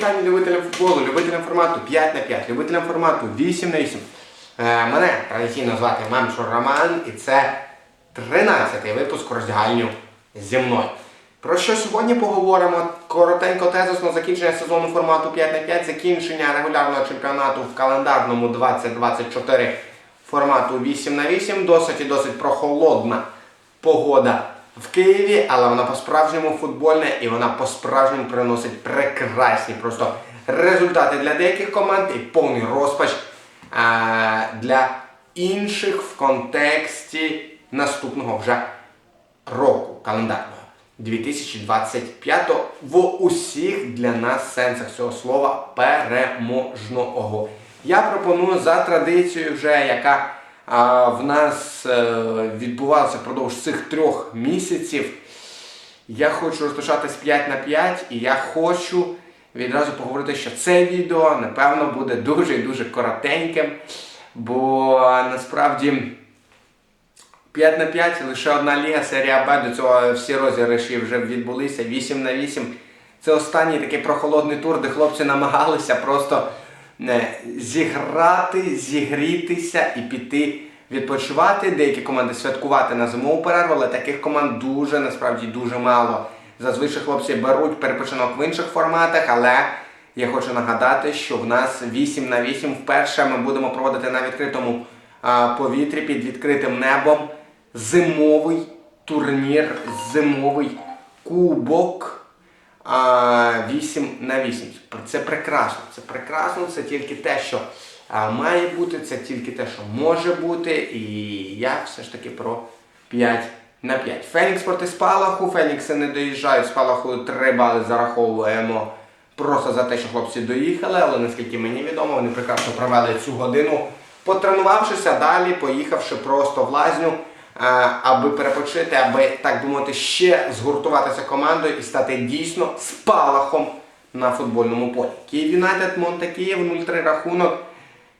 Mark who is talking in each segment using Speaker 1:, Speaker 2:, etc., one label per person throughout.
Speaker 1: вітання любителям футболу, любителям формату 5 на 5, любителям формату 8 на 8. Е, мене традиційно звати Мамшур Роман і це 13-й випуск роздягальню зі мною. Про що сьогодні поговоримо? Коротенько тезисно закінчення сезону формату 5 на 5, закінчення регулярного чемпіонату в календарному 2024 формату 8 на 8 Досить і досить прохолодна погода в Києві, але вона по-справжньому футбольна і вона по-справжньому приносить прекрасні просто результати для деяких команд і повний розпач а, для інших в контексті наступного вже року календарного 2025 в усіх для нас сенсах цього слова переможного. Я пропоную за традицією, вже яка в нас е, відбувалася впродовж цих трьох місяців. Я хочу розпочати з 5 на 5 і я хочу відразу поговорити, що це відео напевно буде дуже і дуже коротеньким, бо насправді 5 на 5 лише одна ліга, серія Б, до цього всі розіграші вже відбулися 8 на 8. Це останній такий прохолодний тур, де хлопці намагалися просто зіграти, зігрітися і піти відпочивати. Деякі команди святкувати на зимову перерву, але таких команд дуже, насправді дуже мало. Зазвичай хлопці беруть перепочинок в інших форматах, але я хочу нагадати, що в нас 8 на 8 вперше ми будемо проводити на відкритому повітрі під відкритим небом зимовий турнір, зимовий кубок 8 на 8. Це прекрасно. Це прекрасно, це тільки те, що має бути, це тільки те, що може бути. І я все ж таки про 5 на 5. Фенікс проти Спалаху. Фенікси не доїжджають, Спалаху 3 бали зараховуємо просто за те, що хлопці доїхали, але наскільки мені відомо, вони прекрасно провели цю годину, потренувавшися далі, поїхавши просто в лазню, аби перепочити, аби, так мовити, ще згуртуватися командою і стати дійсно спалахом на футбольному полі. Київ Юнайтед Монте Київ 0-3 рахунок.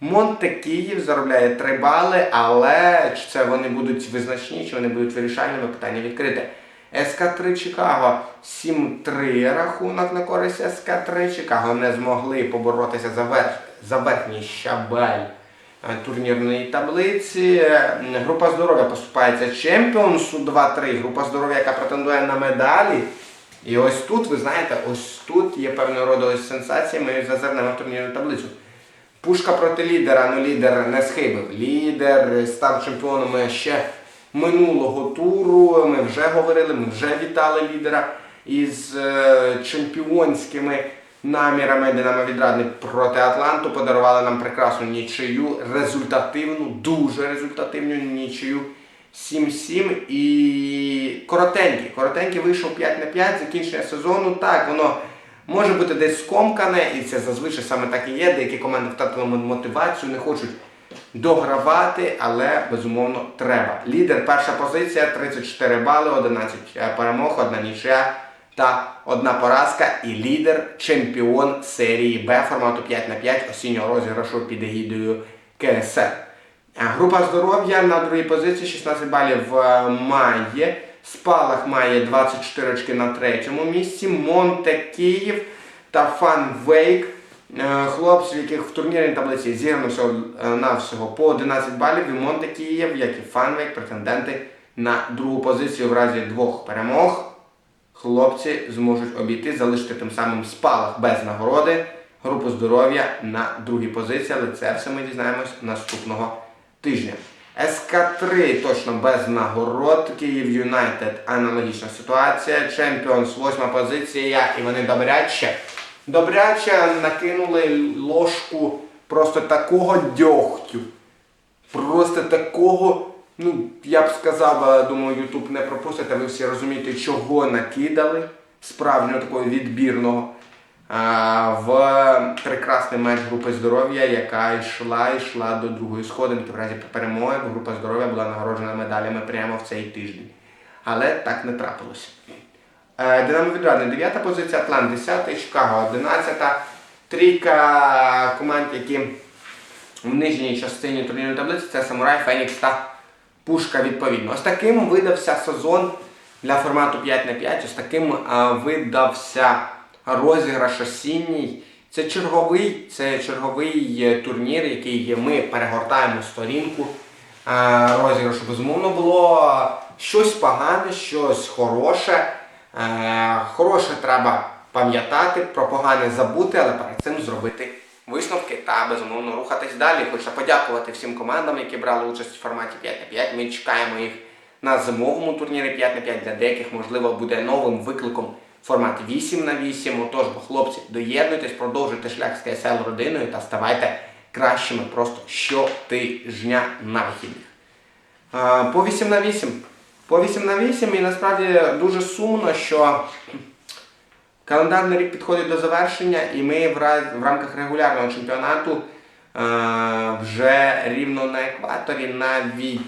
Speaker 1: Монте Київ заробляє 3 бали, але чи це вони будуть визначні, чи вони будуть вирішальними, питання відкрите. СК3 Чикаго 7-3 рахунок на користь СК3. Чикаго не змогли поборотися за, верх, за верхній щабель е, турнірної таблиці. Е, Група здоров'я поступається Чемпіонсу 2-3. Група здоров'я, яка претендує на медалі. І ось тут, ви знаєте, ось тут є певного роду ось сенсація, ми зазирнемо в турнірну таблицю. Пушка проти лідера, ну лідер не схибив. Лідер став чемпіоном ще минулого туру. Ми вже говорили, ми вже вітали лідера із е, чемпіонськими намірами. Динамо Відрадник проти Атланту подарували нам прекрасну нічию, результативну, дуже результативну нічию. 7-7 і коротенький. Коротенький вийшов 5 на 5, закінчення сезону. Так, воно може бути десь скомкане, і це зазвичай саме так і є. Деякі команди втратили мотивацію, не хочуть догравати, але безумовно треба. Лідер, перша позиція, 34 бали, 11 перемог, одна нічия та одна поразка. І лідер чемпіон серії Б формату 5 на 5 осіннього розіграшу під егідою КСР. Група здоров'я на другій позиції 16 балів е, має. Спалах має 24 очки на третьому місці. Монте Київ та Фан Вейк. Е, Хлопці, в яких в турнірній таблиці зіграно всього е, на всього по 11 балів. І Монте Київ, як і Фан Вейк, претенденти на другу позицію в разі двох перемог. Хлопці зможуть обійти, залишити тим самим спалах без нагороди. Групу здоров'я на другій позиції, але це все ми дізнаємось наступного тижня. СК3 точно без нагород. Київ Юнайтед аналогічна ситуація. Чемпіонс, восьма позиція, і вони добряче. Добряче накинули ложку просто такого дьогтю. Просто такого, ну, я б сказав, е, думаю, Ютуб не пропустите, ви всі розумієте, чого накидали. Справжнього такого відбірного в прекрасний матч групи здоров'я, яка йшла йшла до другої сходинки. В разі перемоги група здоров'я була нагороджена медалями прямо в цей тиждень. Але так не трапилося. Е, Динамо Відрадне 9 позиція, Атлант 10, Чикаго 11. Трійка команд, які в нижній частині турнірної таблиці це Самурай, Фенікс та Пушка відповідно. Ось таким видався сезон для формату 5 на 5 Ось таким видався розіграш осінній. Це черговий, це черговий е, турнір, який ми перегортаємо сторінку розіграшу. Безумовно, було щось погане, щось хороше. Е, Хороше треба пам'ятати, про погане забути, але перед цим зробити висновки та безумовно рухатись далі. Хочу подякувати всім командам, які брали участь у форматі 5 на 5. Ми чекаємо їх на зимовому турнірі 5 на 5. Для деяких, можливо, буде новим викликом в форматі 8 на 8. Отож, бо хлопці, доєднуйтесь, продовжуйте шлях з КСЛ родиною та ставайте кращими просто щотижня на вихідних. По 8 на 8. По 8 на 8 і насправді дуже сумно, що календарний рік підходить до завершення, і ми в, рамках регулярного чемпіонату е, вже рівно на екваторі, навіть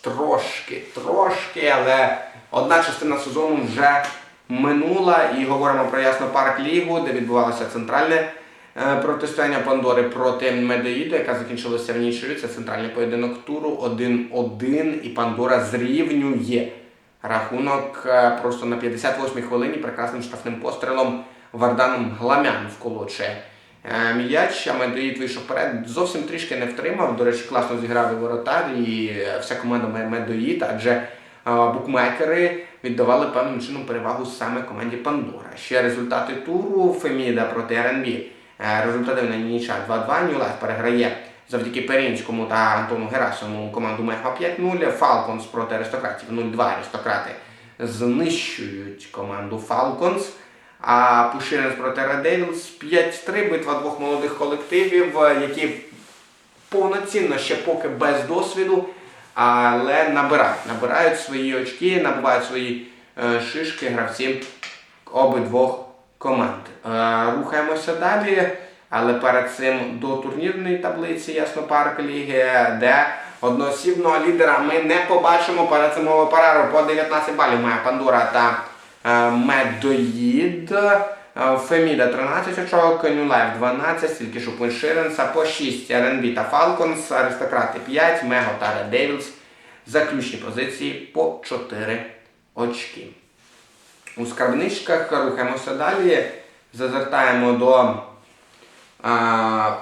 Speaker 1: трошки, трошки, але одна частина сезону вже минула і говоримо про Яснопарк Лігу, де відбувалося центральне е, протистояння Пандори проти Медоїду, яка закінчилася в нічию. Це центральний поєдинок туру 1-1, і Пандора зрівнює рахунок е, просто на 58-й хвилині прекрасним штрафним пострілом Варданом Гламян вколочує е, м'яч, а Медоїд вийшов вперед. Зовсім трішки не втримав. До речі, класно зіграв і воротар, і вся команда Ме- Медоїд, адже е, букмекери віддавали певним чином перевагу саме команді Пандора. Ще результати туру Феміда проти РНБ. Е, Результативна ніча 2-2. Ньюлайф переграє завдяки Перінському та Антону Герасимову команду Мега 5-0. Фалконс проти аристократів 0-2. Аристократи знищують команду Фалконс. А Пуширенс проти Red 5-3. Битва двох молодих колективів, які повноцінно ще поки без досвіду, але набирають, набирають свої очки, набувають свої е, шишки гравці обидвох команд. Е, рухаємося далі, але перед цим до турнірної таблиці Яснопарк Ліги, де одноосібного лідера ми не побачимо перед цим перерву по 19 балів має Пандора та е, Медоїд. Е, Феміда 13 очок, Нюлайф 12, стільки Шупин Ширенса по 6, РНБ та Фалконс, Аристократи 5, Мего та Devils. Заключні позиції по 4 очки. У скарбничках рухаємося далі. Зазертаємо до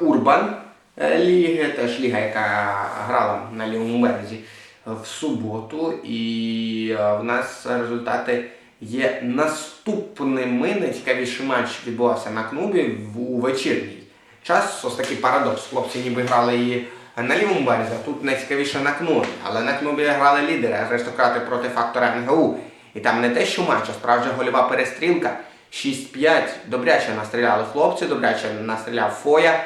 Speaker 1: Урбан е, Ліги, теж ліга, яка грала на лівому березі в суботу. І е, в нас результати є наступними. Найцікавіший матч відбувався на клубі у вечірній час. Ось такий парадокс. Хлопці ніби грали і на лівому березі, тут найцікавіше на кнобі. Але на кнобі грали лідери, аристократи проти фактора МГУ. І там не те, що матч, а справжня гольова перестрілка. 6-5. Добряче настріляли хлопці, добряче настріляв Фоя.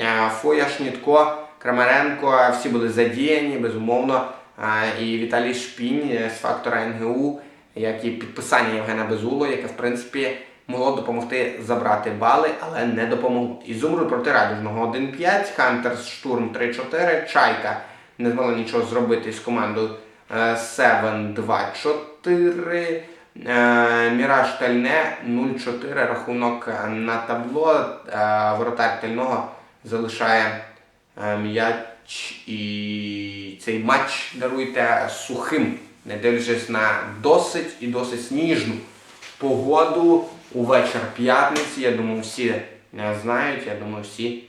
Speaker 1: Е, Фоя, Шнітко, Крамаренко, всі були задіяні, безумовно. Е, І Віталій Шпінь е, з фактора НГУ, як і підписання Євгена Безуло, яке в принципі могло допомогти забрати бали, але не допомогло. Ізумруд проти радужного 1-5, Хантерс Штурм 3-4, Чайка не змогла нічого зробити з командою е, 7-2-4. Е, Міраж Тельне 0-4 рахунок на табло. Е, Воротар Тельного залишає е, м'яч і цей матч даруйте сухим, не дивлячись на досить і досить сніжну погоду у вечір п'ятниці. Я думаю, всі знають, я думаю, всі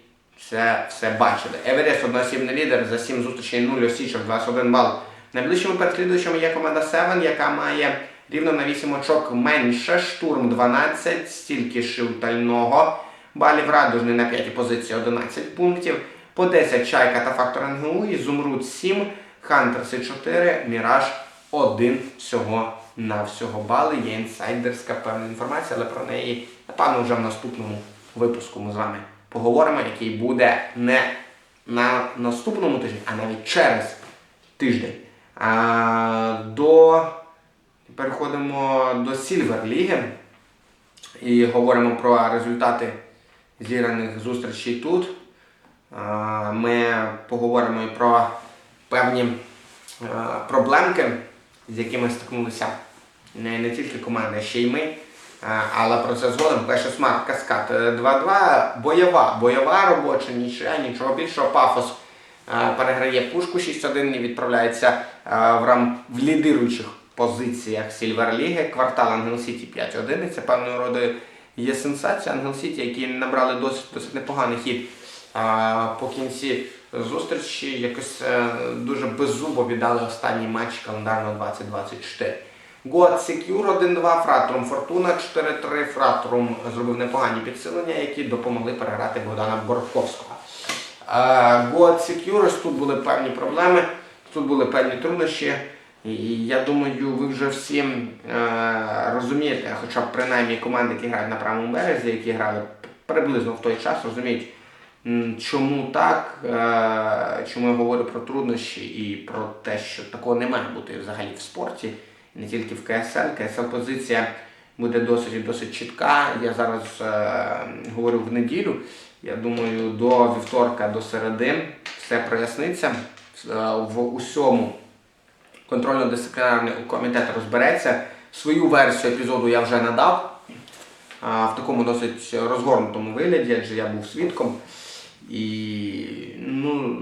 Speaker 1: це все бачили. Еверест одноосібний лідер за 7 зустрічей 0 осічок, 21 бал. Найближчими переслідуючими є команда 7, яка має рівно на 8 очок менше. Штурм 12, стільки ж Балів Радужний на 5 позиції 11 пунктів. По 10 Чайка та Фактор НГУ, Ізумруд 7, Хантерси 4, Міраж 1 всього на всього бали. Є інсайдерська певна інформація, але про неї, напевно, вже в наступному випуску ми з вами поговоримо, який буде не на наступному тижні, а навіть через тиждень. А, до... Переходимо до Сільвер Ліги і говоримо про результати зіграних зустрічей тут. Ми поговоримо і про певні е, проблемки, з якими стикнулися не, не тільки команди, ще й ми. Е, Але про це згодом. Перше смарт Каскад е, 2-2. Бойова, бойова робоча, нічия, нічого більшого. Пафос е, переграє пушку 6-1 і відправляється е, в рам в лідируючих позиціях Сільвер Ліги. Квартал Ангел Сіті 5-1. Це певною родою є сенсація. Ангел Сіті, які набрали досить, досить непоганий хід. А по кінці зустрічі якось е, дуже беззубо віддали останній матч календарного 2024. Год Secure 1-2, Фратрум Фортуна 4-3. Фратрум зробив непогані підсилення, які допомогли переграти Богдана Борковського. Год Secure, тут були певні проблеми, тут були певні труднощі. І я думаю, ви вже всі е, розумієте, хоча б принаймні команди, які грають на правому березі, які грали приблизно в той час, розуміють, чому так, е, чому я говорю про труднощі і про те, що такого не має бути взагалі в спорті, не тільки в КСЛ. КСЛ позиція буде досить досить чітка. Я зараз е, говорю в неділю. Я думаю, до вівторка, до середи все проясниться в усьому контрольно-дисциплінарний комітет розбереться. Свою версію епізоду я вже надав в такому досить розгорнутому вигляді, адже я був свідком. І ну,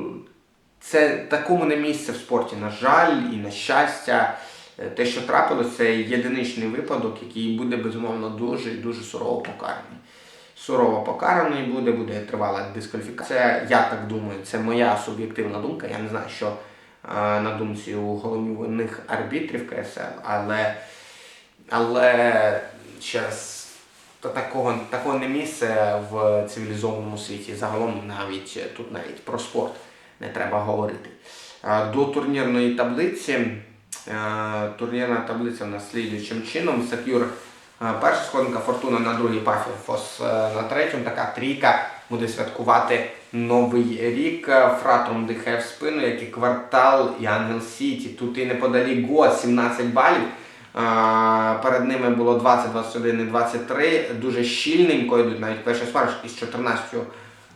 Speaker 1: це такому не місце в спорті, на жаль, і на щастя. Е, Те, що трапилося, це єдиничний випадок, який буде безумовно дуже і дуже сурово покараний. Сурово покараний буде, буде тривала дискваліфікація. Я так думаю, це моя суб'єктивна думка. Я не знаю, що на думці у головних арбітрів КСЛ, але, але ще то такого, такого не місце в цивілізованому світі. Загалом навіть е, тут навіть про спорт не треба говорити. Е, До турнірної таблиці. е, Турнірна таблиця у нас слідуючим чином. Секюр е, перша сходинка, Фортуна на другій, Пафіфос е, на третьому. Така трійка буде святкувати новий рік. Е, Фратром дихає в спину, як і квартал і Ангел Сіті. Тут і неподалік Го 17 балів. Перед ними було 20, 21 і 23. Дуже щільненько йдуть навіть перший спарш із 14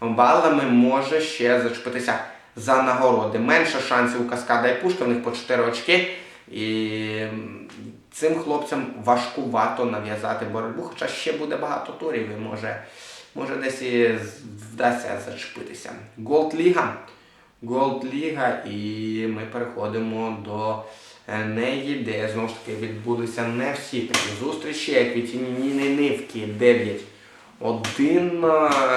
Speaker 1: балами може ще зачепитися за нагороди. Менше шансів у Каскада і Пушка, в них по 4 очки. І цим хлопцям важкувато нав'язати боротьбу, хоча ще буде багато турів і може, може десь і вдасться зачепитися. Голд Ліга. Голд Ліга, і ми переходимо до е, неї, де знову ж таки відбулися не всі такі зустрічі, як від Ніни Нивки 9 1,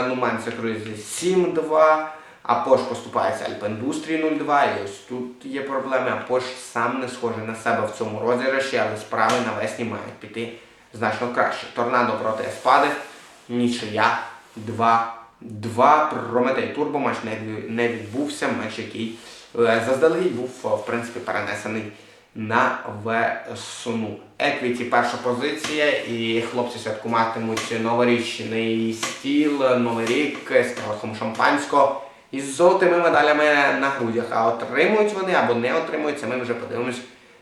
Speaker 1: Нуманця Круїзі 7-2, Апош поступається Альпендустрій 0-2. І ось тут є проблеми. Апош сам не схожий на себе в цьому розіграші, але справи навесні мають піти значно краще. Торнадо проти Еспади, нічия 2-2. Прометей Турбоматч не, відбувся, матч, який е, заздалегідь був е, в принципі перенесений на весну. Еквіті перша позиція, і хлопці святкуватимуть новорічний стіл, новий рік з келихом шампанського із золотими медалями на грудях. А отримують вони або не отримують, це ми вже подивимось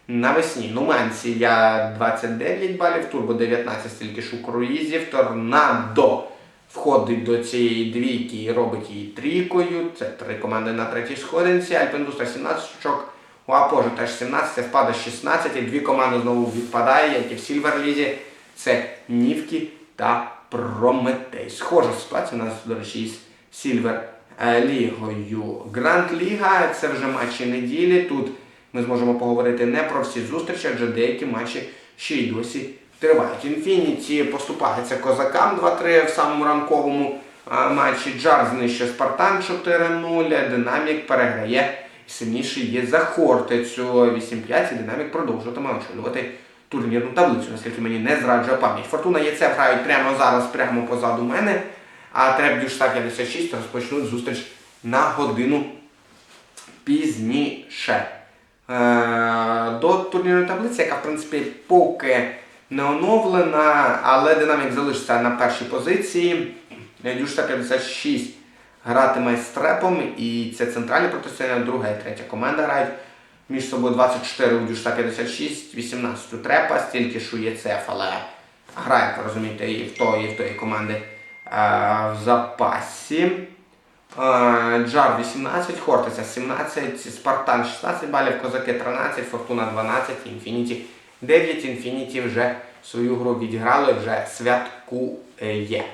Speaker 1: навесні. Нуманція 29 балів, Турбо 19, стільки ж у круїзів, Торнадо входить до цієї двійки і робить її трійкою. Це три команди на третій сходинці. Альпендустра 17 очок. У Апожу теж 17, впада 16, і дві команди знову відпадає, як і в Сільверлізі. Це Нівки та Прометей. Схожа ситуація у нас, до речі, із Сільвер е, Лігою. Гранд Ліга це вже матчі неділі. Тут ми зможемо поговорити не про всі зустрічі, адже деякі матчі ще й досі тривають. Інфініті поступається козакам 2-3 в самому ранковому матчі. Джар знищує Спартан 4-0. Динамік переграє. Сильніший є за Хортицю 8-5 і Динамік продовжуватиме очолювати турнірну таблицю, наскільки мені не зраджує пам'ять. Фортуна ЄЦ грають прямо зараз, прямо позаду мене. А Треп Дюшта 56 розпочнуть зустріч на годину пізніше. Е, До турнірної таблиці, яка в принципі поки не оновлена, але динамік залишиться на першій позиції. Дюшта 56 гратиме з трепом, і це центральне протистояння, друга і третя команда грають між собою 24 у Дюшта 56, 18 у трепа, стільки ж у ЄЦФ, але грає, розумієте, і в тої, і в тої команди е, в запасі. Джар 18, Хортиця 17, Спартан 16 балів, Козаки 13, Фортуна 12, Інфініті 9. Інфініті вже свою гру відіграли, вже святкує.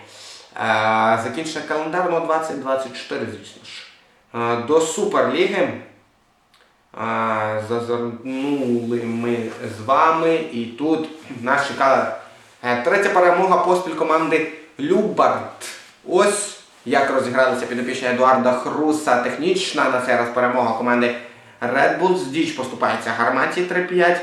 Speaker 1: Закінчення календарного 2024, звісно ж. До Суперліги зазирнули ми з вами, і тут нас чекала Е, Третя перемога поспіль команди Любард. Ось як розігралися підопічні Едуарда Хруса. Технічна на цей раз перемога команди Red Bulls. Діч поступається гарматі 3-5.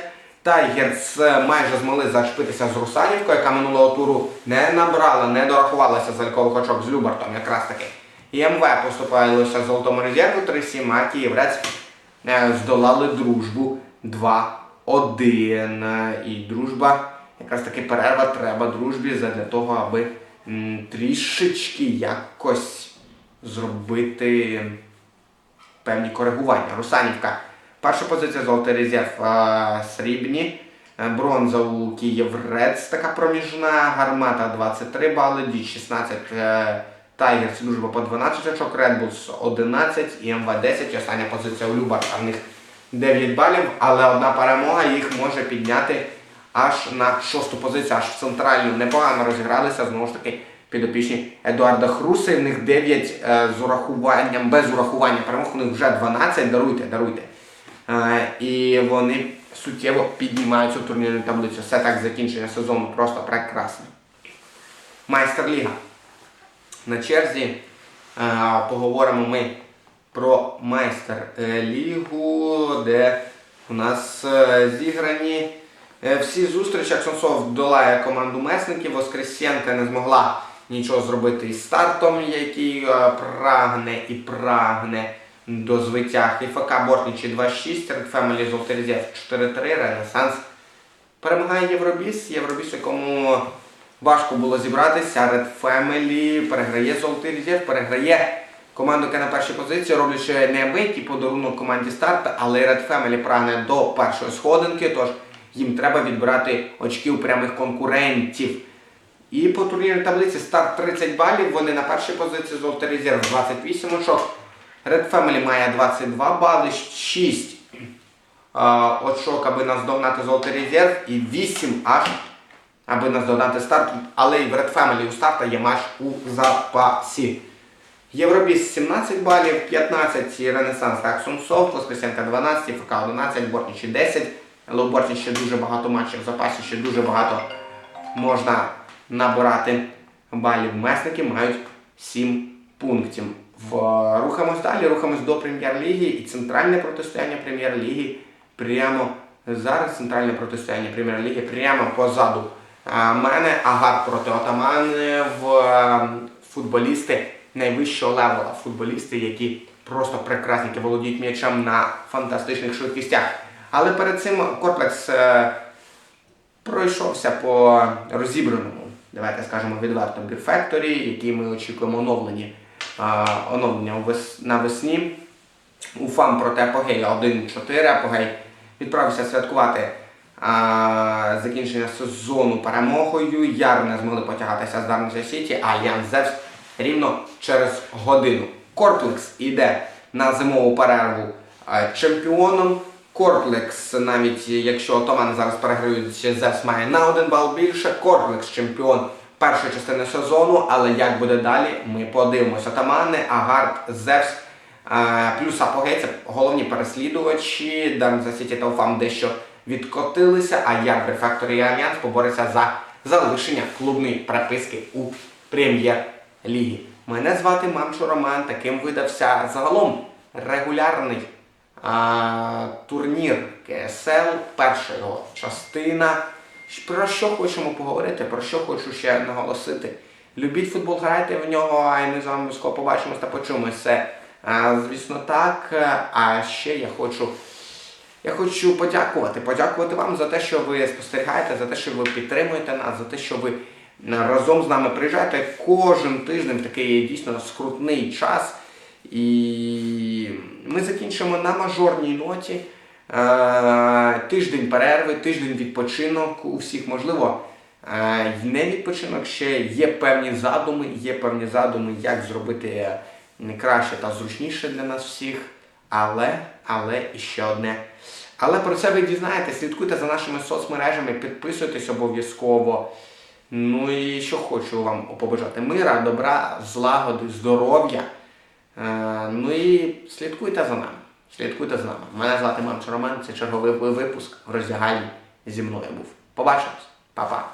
Speaker 1: Тайгерс е, майже змогли зашпитися з Русанівкою, яка минулого туру не набрала, не дорахувалася залікових очок з Любартом, якраз таки. І МВ поступає лише золотому резерву 3-7, а Київрець е, здолали дружбу 2-1. Е, І дружба, якраз таки перерва треба дружбі для того, аби трішечки якось зробити певні коригування. Русанівка. Перша позиція золотий резерв срібні. Е, Бронза у Київ Рец, така проміжна, гармата 23 бали, Діч 16, е, Тайгерс дружба по 12 очок, Bulls 11 і МВ 10. І остання позиція у Любар, а в них 9 балів, але одна перемога їх може підняти аж на шосту позицію, аж в центральну. Непогано розігралися, знову ж таки, підопічні Едуарда Хруси. В них 9 е, з урахуванням, без урахування перемог, у них вже 12. Даруйте, даруйте. Е, і вони суттєво піднімаються в турнірну таблицю. Все так закінчення сезону просто прекрасно. Майстер-ліга. На черзі е, поговоримо ми про майстер-лігу, де у нас е, зіграні всі зустрічі. Аксонсов долає команду месників. Воскресенка не змогла нічого зробити із стартом, який е, прагне і прагне до звиття. ІФК Бортничі 2-6, Red Family Золотий Резерв 4-3, Ренесанс перемагає Євробіс. Євробіс, якому важко було зібратися. Red Family переграє Золотий Резерв, переграє команду, яка на першій позиції, роблячи неабиякий подарунок команді старт, але Red Family прагне до першої сходинки, тож їм треба відбирати очки у прямих конкурентів. І по турнірній таблиці старт 30 балів, вони на першій позиції Золотий Резерв 28 очок. Red Family має 22 бали, 6 а, очок, аби наздогнати Золотий Резерв, і 8 аж, аби наздогнати старт. Але і в Red Family у старта є матч у запасі. Євробіс 17 балів, 15 Ренесанс та Аксунсофт, Воскресенка 12, ФК 11, Бортничі 10. Але у Бортні ще дуже багато матчів в запасі, ще дуже багато можна набирати балів. Месники мають 7 пунктів. В, рухаємось далі, рухаємось до прем'єр-ліги і центральне протистояння прем'єр-ліги прямо зараз. Центральне протистояння прем'єр-ліги прямо позаду а, мене. Агар проти Отамани в а, футболісти найвищого левела. Футболісти, які просто прекрасні, які володіють м'ячем на фантастичних швидкістях. Але перед цим комплекс е, пройшовся по розібраному, давайте скажемо відверто, біфекторі, який ми очікуємо оновлені, оновлення у вес- навесні. Уфам проти Апогея 1-4. Апогей відправився святкувати а, закінчення сезону перемогою. Яр не змогли потягатися з Дарниця Сіті, а Ян Зевс рівно через годину. Корплекс іде на зимову перерву чемпіоном. Корплекс, навіть якщо отомани зараз переграють, Зевс має на один бал більше. Корплекс чемпіон першої частини сезону, але як буде далі, ми подивимося. Отамани, Агард, Зевс. Е, Плюс Апогей це головні переслідувачі. Дарниця Сіті та Уфам дещо відкотилися, а Ярбер Факторі і Альянс побореться за залишення клубної переписки у прем'єр-лігі. Мене звати Мамчо Роман. Таким видався загалом регулярний турнір КСЛ, перша його частина. Про що хочемо поговорити, про що хочу ще наголосити. Любіть футбол, грайте в нього, а й ми з вами обов'язково побачимось та почуємося. Звісно, так. А ще я хочу. Я хочу подякувати. Подякувати вам за те, що ви спостерігаєте, за те, що ви підтримуєте нас, за те, що ви разом з нами приїжджаєте кожен тиждень такий дійсно скрутний час. І ми закінчимо на мажорній ноті. Е, Тиждень перерви, тиждень відпочинок у всіх можливо. е, Не відпочинок ще є певні задуми, є певні задуми, як зробити краще та зручніше для нас всіх. Але, але і ще одне. Але про це ви дізнаєтесь, слідкуйте за нашими соцмережами, підписуйтесь обов'язково. Ну і що хочу вам побажати мира, добра, злагоди, здоров'я. Е, ну і слідкуйте за нами. Слідкуйте за нами. Мене звати Мамчо Роман, це черговий випуск в роздягальні зі мною був. Побачимось, Па-па.